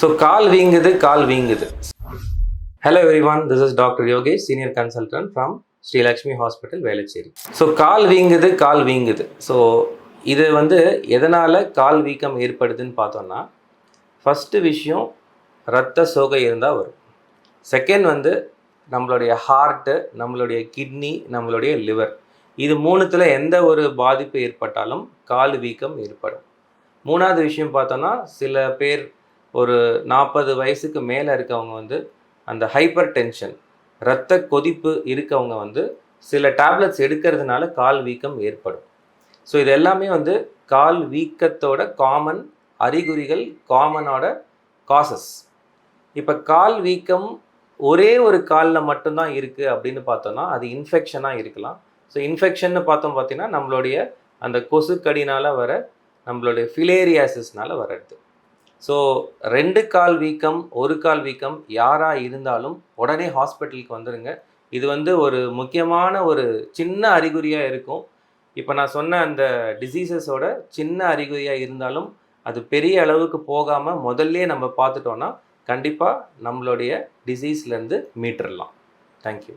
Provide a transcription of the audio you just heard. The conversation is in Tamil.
ஸோ கால் வீங்குது கால் வீங்குது. Hello everyone this is doctor Yogesh senior consultant from Srilakshmi hospital Velachery so கால் வீங்குது கால் வீங்குது. ஸோ இது வந்து எதனால் கால் வீக்கம் ஏற்படுதுன்னு பார்த்தோன்னா ஃபஸ்ட்டு விஷயம் ரத்த சோகை இருந்தால் வரும். செகண்ட் வந்து நம்மளுடைய ஹார்ட்டு நம்மளுடைய கிட்னி நம்மளுடைய லிவர் இது மூணுத்தில் எந்த ஒரு பாதிப்பு ஏற்பட்டாலும் கால் வீக்கம் ஏற்படும். மூணாவது விஷயம் பார்த்தோன்னா சில பேர் ஒரு நாற்பது வயசுக்கு மேலே இருக்கவங்க வந்து அந்த ஹைப்பர் டென்ஷன் இரத்த கொதிப்பு இருக்கவங்க வந்து சில டேப்லெட்ஸ் எடுக்கிறதுனால கால் வீக்கம் ஏற்படும். ஸோ இது எல்லாமே வந்து கால் வீக்கத்தோட காமன் அறிகுறிகள் காமனோட காசஸ் இப்போ கால் வீக்கம் ஒரே ஒரு காலில் மட்டும்தான் இருக்குது அப்படின்னு பார்த்தோம்னா அது இன்ஃபெக்ஷனாக இருக்கலாம். ஸோ இன்ஃபெக்ஷன்னு பார்த்தோம் பார்த்தீங்கன்னா நம்மளுடைய அந்த கொசுக்கடினால் வர நம்மளுடைய ஃபிலேரியாசிஸ்னால் வர்றது. ஸோ ரெண்டு கால் வீக்கம் ஒரு கால் வீக்கம் யாராக இருந்தாலும் உடனே ஹாஸ்பிட்டலுக்கு வந்துடுங்க இது வந்து ஒரு முக்கியமான ஒரு சின்ன அறிகுறியாக இருக்கும். இப்போ நான் சொன்ன அந்த டிசீசஸோட சின்ன அறிகுறியாக இருந்தாலும் அது பெரிய அளவுக்கு போகாமல் முதல்ல நம்ம பார்த்துட்டோன்னா கண்டிப்பாக நம்மளுடைய டிசீஸ்லேருந்து மீட்டுடலாம் தேங்க்யூ